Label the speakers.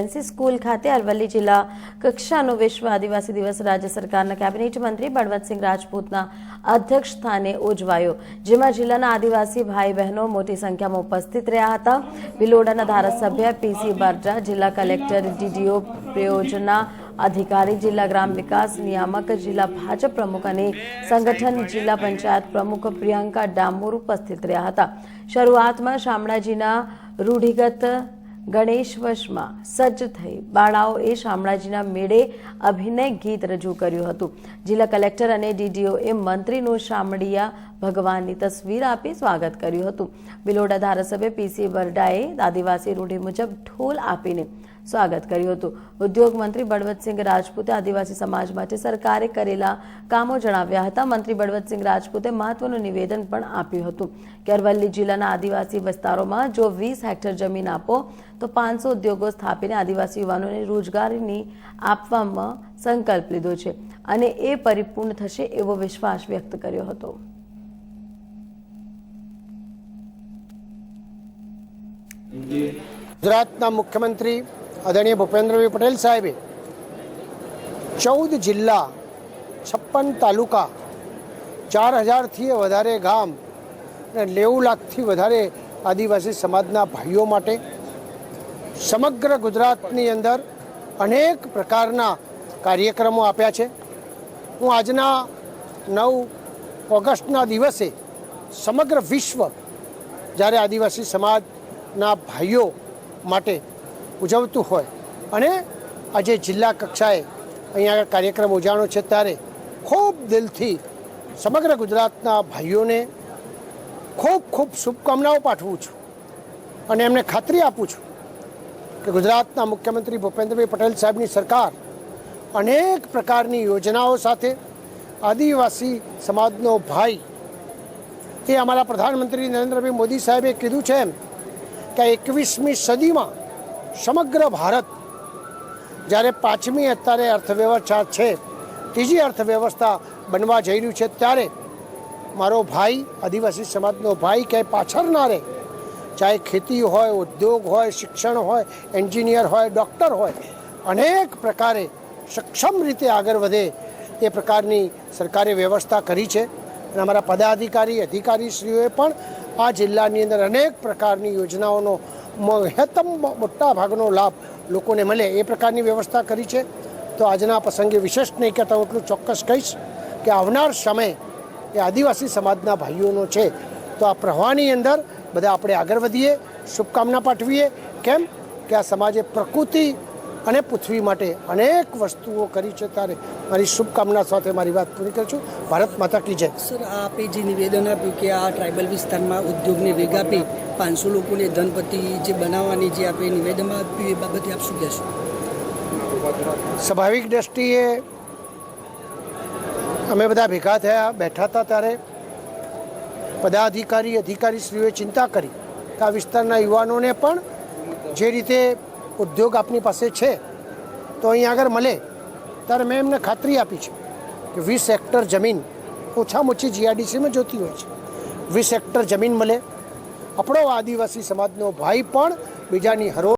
Speaker 1: NC school ખાતે અરવલ્લી જિલ્લા કક્ષાનો વિશ્વ આદિવાસી દિવસ રાજ્ય સરકારના કેબિનેટ મંત્રી બળવંતસિંહ રાજપૂતના અધ્યક્ષ સ્થાને ઉજવાયો, જેમાં જિલ્લાના આદિવાસી ભાઈ બહેનો મોટી સંખ્યામાં ઉપસ્થિત રહ્યા હતા. વિલોડાના ધારાસભ્ય પીસી બરજા, જિલ્લા કલેક્ટર ડીડીઓ પ્રયોજના અધિકારી, જિલ્લા ગ્રામ વિકાસ નિયામક, જિલ્લા ભાજપ પ્રમુખ અને સંગઠન જિલ્લા પંચાયત પ્રમુખ પ્રિયંકા ડામોર ઉપસ્થિત રહ્યા હતા. શરૂઆતમાં શામળાજીના રૂઢિગત ગણેશ વશમાં સજ્જ થઈ બાળાઓએ શામળાજીના મેળે અભિનય ગીત રજૂ કર્યું હતું. જિલ્લા કલેક્ટર અને ડીડીઓએ મંત્રીનું શામળિયા ભગવાનની તસવીર આપી સ્વાગત કર્યું હતું. બિલોડા ધારાસભ્ય પીસી બરડાએ આદિવાસી રૂઢિ મુજબ ઢોલ આપીને સ્વાગત કર્યું હતું. ઉદ્યોગ મંત્રી બળવંતસિંહ રાજપૂતે આદિવાસી સમાજ માટે સરકારે કરેલા કામો જણાવ્યા હતા. મંત્રી બળવંતસિંહ રાજપૂતે મહત્વનું નિવેદન પણ આપ્યું હતું. કે અરવલ્લી જિલ્લાના આદિવાસી વિસ્તારોમાં જો વીસ હેક્ટર જમીન આપો, તો પાંચસો ઉદ્યોગો સ્થાપીને આદિવાસી યુવાનોને રોજગારીની આપવામાં સંકલ્પ લીધો છે અને એ પરિપૂર્ણ થશે એવો વિશ્વાસ વ્યક્ત કર્યો હતો.
Speaker 2: ગુજરાતના મુખ્યમંત્રી આદરણીય ભૂપેન્દ્રભાઈ પટેલ સાહેબે ચૌદ જિલ્લા, છપ્પન તાલુકા, ચાર હજારથી વધારે ગામ અને નેવું લાખથી વધારે આદિવાસી સમાજના ભાઈઓ માટે સમગ્ર ગુજરાતની અંદર અનેક પ્રકારના કાર્યક્રમો આપ્યા છે. હું આજના નવ ઓગસ્ટના દિવસે સમગ્ર વિશ્વ જ્યારે આદિવાસી સમાજના ભાઈઓ માટે ઉજવતું હોય. અને આજે જિલ્લા કક્ષાએ અહીંયા કાર્યક્રમ ઉજાણો છે ત્યારે ખૂબ દિલથી સમગ્ર ગુજરાતના ભાઈઓને ખૂબ ખૂબ શુભકામનાઓ પાઠવું છું. અને એમને ખાતરી આપું છું કે ગુજરાતના મુખ્યમંત્રી ભૂપેન્દ્રભાઈ પટેલ સાહેબની સરકાર અનેક પ્રકારની યોજનાઓ સાથે આદિવાસી સમાજનો ભાઈ એ અમારા પ્રધાનમંત્રી નરેન્દ્રભાઈ મોદી સાહેબે કીધું છે એમ કે એકવીસમી સદીમાં સમગ્ર ભારત જ્યારે પાંચમી અત્યારે અર્થવ્યવસ્થા છે, ત્રીજી અર્થવ્યવસ્થા બનવા જઈ રહ્યું છે, ત્યારે મારો ભાઈ, આદિવાસી સમાજનો ભાઈ ક્યાંય પાછળ ના રહે. ચાહે ખેતી હોય, ઉદ્યોગ હોય, શિક્ષણ હોય, એન્જિનિયર હોય, ડૉક્ટર હોય, અનેક પ્રકારે સક્ષમ રીતે આગળ વધે એ પ્રકારની સરકારે વ્યવસ્થા કરી છે. અને અમારા પદાધિકારી, અધિકારીશ્રીઓએ પણ આ જિલ્લાની અંદર અનેક પ્રકારની યોજનાઓનો મહત્તમ મોટા ભાગનો લાભ લોકોને મળે એ પ્રકારની વ્યવસ્થા કરી છે. તો આજના પ્રસંગે વિશેષ નહીં કહેતા હું એટલું ચોક્કસ કહીશ કે આવનાર સમય એ આદિવાસી સમાજના ભાઈઓનો છે. તો આ પ્રવાહની અંદર બધા આપણે આગળ વધીએ, શુભકામના પાઠવીએ. કેમ? કે આ સમાજે પ્રકૃતિ અને પૃથ્વી માટે અનેક વસ્તુઓ કરી છે. ત્યારે મારી શુભકામના સાથે મારી વાત પૂરી કરું છું. ભારત માતા કી જય.
Speaker 3: સર આપે જે નિવેદન આપ્યું કે આ ટ્રાઇબલ વિસ્તારમાં ઉદ્યોગને વેગ આપી પાંચસો લોકોને ધનપતિ જે બનાવવાની જે આપણે નિવેદનમાં આપ્યું એ બાબતે આપ શું કહેશો?
Speaker 2: સ્વાભાવિક દ્રષ્ટિએ અમે બધા ભેગા થયા બેઠા હતા ત્યારે પદાધિકારી અધિકારીશ્રીઓએ ચિંતા કરી. કે આ વિસ્તારના યુવાનોને પણ જે રીતે ઉદ્યોગ આપની પાસે છે, તો અહીં આગળ મળે. ત્યારે મેં એમને ખાતરી આપી છે કે વીસ હેક્ટર જમીન ઓછામાં ઓછી જીઆરડીસીમાં જોતી હોય છે. વીસ હેક્ટર જમીન મળે. આપણો આદિવાસી સમાજનો ભાઈ પણ બીજાની હરો